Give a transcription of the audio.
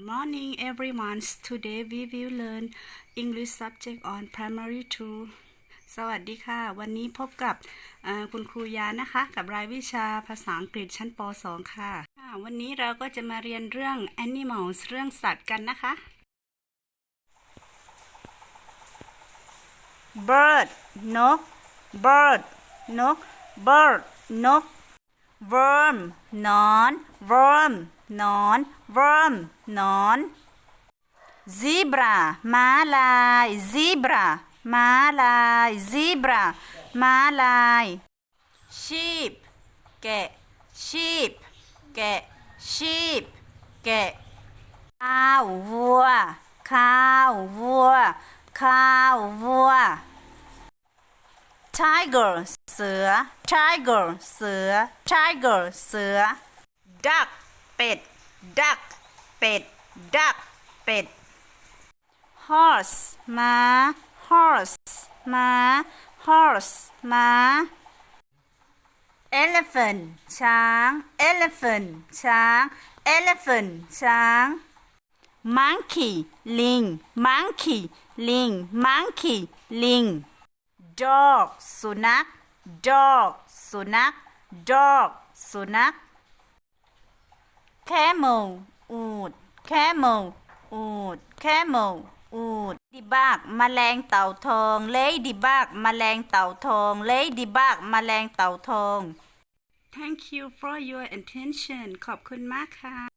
Good morning everyone today we will learn English subject on primary two สวัสดีค่ะ วันนี้พบกับคุณครูยานะคะ กับรายวิชาภาษาอังกฤษชั้นป .2 ค่ะ วันนี้เราก็จะมาเรียนเรื่อง animals เรื่องสัตว์กันนะคะ bird นก bird นก bird นก worm หนอน worm นอน worm นอน zebra ม้าลาย zebra ม้าลาย zebra ม้าลาย sheep แกะ sheep แกะ sheep แกะข้าววัว ข้าววัว ข้าววัว tiger เสือ tiger เสือ tiger เสือ duck เป็ด duck เป็ด duck เป็ด horse ม้า horse ม้า horse ม้า elephant ช้าง elephant ช้าง elephant ช้าง monkey ลิง monkey ลิง monkey ลิง dog สุนัข dog สุนัข dog สุนัข camel อูด camel อูด camel อูดดีบากมแมลงเต่าทองเลยดีบากมแมลงเต่าทองเลยดีบากมแมลงเต่าทอง Thank you for your attention ขอบคุณมากค่ะ